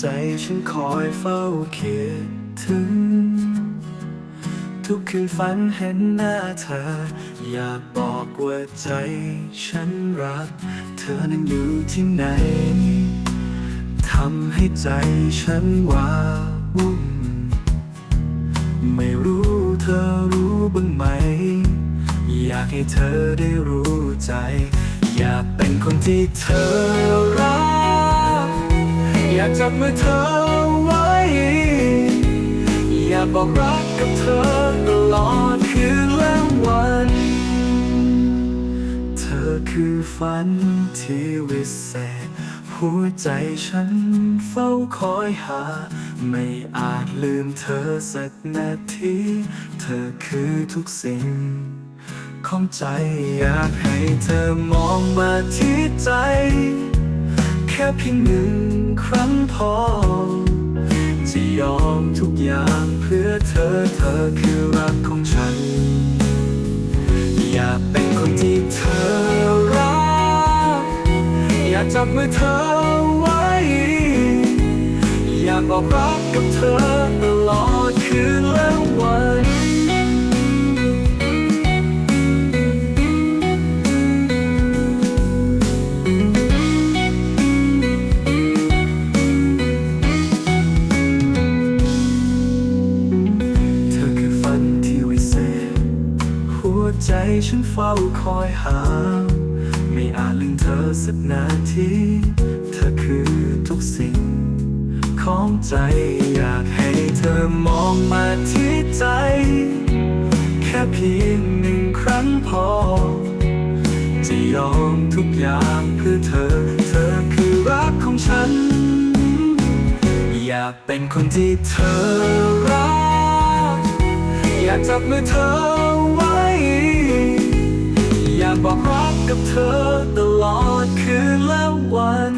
ใจฉันคอยเฝ้าคิดถึง ทุกคืนฝันเห็นหน้าเธอ อยากบอกว่าใจฉันรัก เธอนั้นอยู่ที่ไหนทำให้ใจฉันว้าวุ่นไม่รู้เธอรู้บ้างไหม อยากให้เธอได้รู้ใจ อยากเป็นคนที่เธอรัก อยากจับมือเธอไว้ อยากบอกรักกับเธอตลอดคืนและวัน เธอคือฝันที่วิเศษ หัวใจฉันเฝ้าคอยหา ไม่อาจลืมเธอสักนาที เธอคือทุกสิ่งของใจอยากให้เธอมองมาที่ใจ แค่เพียงหนึ่ง ครั้งพอ จะยอมทุกอย่างเพื่อเธอ เธอคือรักของฉัน อยากเป็นคนที่เธอรัก อยากจับมือเธอไว้ อยากบอกรักกับเธอตลอดคืนและวัน ใจฉันเฝ้าคอยหา ไม่อาจลืมเธอสักนาที เธอคือทุกสิ่ง ของใจอยากให้เธอมองมาที่ใจ แค่เพียงหนึ่งครั้งพอ จะยอมทุกอย่างเพื่อเธอ เธอคือรักของฉัน อยากเป็นคนที่เธอรัก อยากจับมือเธอ บอกรักกับเธอตลอดคืนและวัน